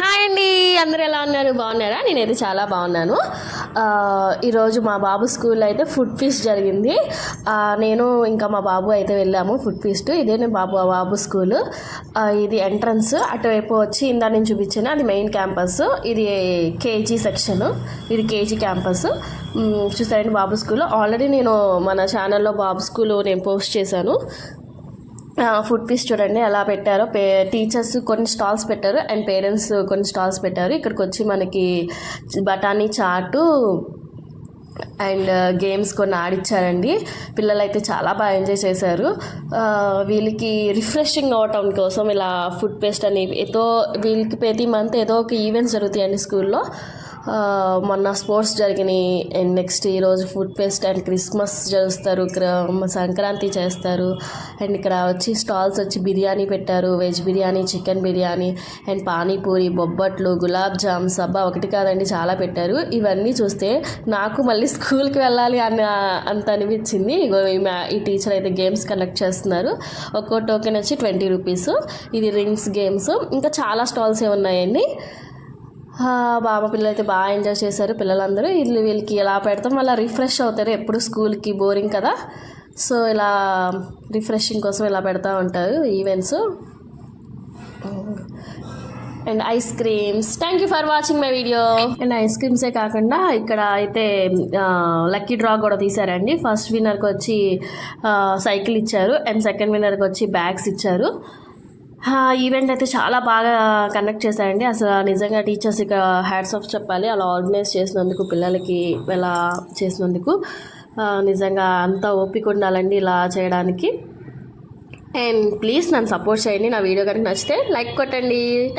Hi అండి అందరూ ఎలా ఉన్నారు? బాగున్నారా? నేనైతే చాలా బాగున్నాను. ఈరోజు మా బాబు స్కూల్లో అయితే ఫుడ్ ఫీస్ట్ జరిగింది. నేను ఇంకా మా బాబు అయితే వెళ్ళాము ఫుడ్ ఫీస్ట్. ఇదే నేను బాబు బాబు స్కూల్. ఇది ఎంట్రన్స్. అటువైపు వచ్చి ఇందా నేను చూపించాను అది మెయిన్ క్యాంపస్ ఇది కేజీ సెక్షన్. ఇది కేజీ క్యాంపస్ చూసారండి బాబు స్కూల్ ఆల్రెడీ నేను మన ఛానల్లో బాబు స్కూల్ నేను పోస్ట్ చేశాను. ఫుడ్ పీస్ చూడండి ఎలా పెట్టారో. పే టీచర్స్ కొన్ని స్టాల్స్ పెట్టారు అండ్ పేరెంట్స్ కొన్ని స్టాల్స్ పెట్టారు. ఇక్కడికి వచ్చి మనకి బఠానీ చాటు అండ్ గేమ్స్ కొన్ని ఆడిచ్చారండి. పిల్లలు అయితే చాలా బాగా ఎంజాయ్ చేశారు. వీళ్ళకి రిఫ్రెషింగ్ అవటం కోసం ఇలా ఫుడ్ పేస్ట్ అని ఏదో వీళ్ళకి ప్రతి మంత్ ఏదో ఒక ఈవెంట్స్ జరుగుతాయండి స్కూల్లో మొన్న స్పోర్ట్స్ జరిగినాయి. అండ్ నెక్స్ట్ ఈరోజు ఫుడ్ ఫెస్ట్ అండ్ క్రిస్మస్ చేస్తారు. సంక్రాంతి చేస్తారు. అండ్ ఇక్కడ వచ్చి స్టాల్స్ వచ్చి బిర్యానీ పెట్టారు. Veg biryani chicken biryani and panipuri బొబ్బట్లు గులాబ్ జామ్ సబ్బా ఒకటి కాదండి చాలా పెట్టారు. ఇవన్నీ చూస్తే నాకు మళ్ళీ స్కూల్కి వెళ్ళాలి అని అంత అనిపించింది. ఈ మ్యా- ఈ టీచర్ అయితే గేమ్స్ కండక్ట్ చేస్తున్నారు. ఒక్కో టోకెన్ వచ్చి ట్వంటీ రూపీస్. ఇది రింగ్స్ గేమ్స్. ఇంకా చాలా స్టాల్స్ ఏ ఉన్నాయండి బాబా పిల్లలు అయితే బాగా ఎంజాయ్ చేశారు. పిల్లలందరూ వీళ్ళు వీళ్ళకి ఇలా పెడతాం వల్ల రిఫ్రెష్ అవుతారు. ఎప్పుడు స్కూల్కి బోరింగ్ కదా. సో ఇలా రిఫ్రెషింగ్ కోసం ఇలా పెడతా ఉంటారు events. And ice creams. Thank you for watching my video and ice క్రీమ్సే కాకుండా ఇక్కడ అయితే లక్కీ డ్రా కూడా తీశారండి. ఫస్ట్ విన్నర్కి వచ్చి సైకిల్ ఇచ్చారు. అండ్ సెకండ్ విన్నర్కి వచ్చి బ్యాగ్స్ ఇచ్చారు. ఈవెంట్ అయితే చాలా బాగా కండక్ట్ చేశారండి. అసలు నిజంగా టీచర్స్ ఇక హ్యాట్స్ ఆఫ్ చెప్పాలి. అలా ఆర్గనైజ్ చేసినందుకు పిల్లలకి ఇలా చేసినందుకు నిజంగా అంత ఓపిక ఉండాలండి ఇలా చేయడానికి. అండ్ ప్లీజ్ నన్ను సపోర్ట్ చేయండి. నా వీడియో కనుక నచ్చితే లైక్ కొట్టండి.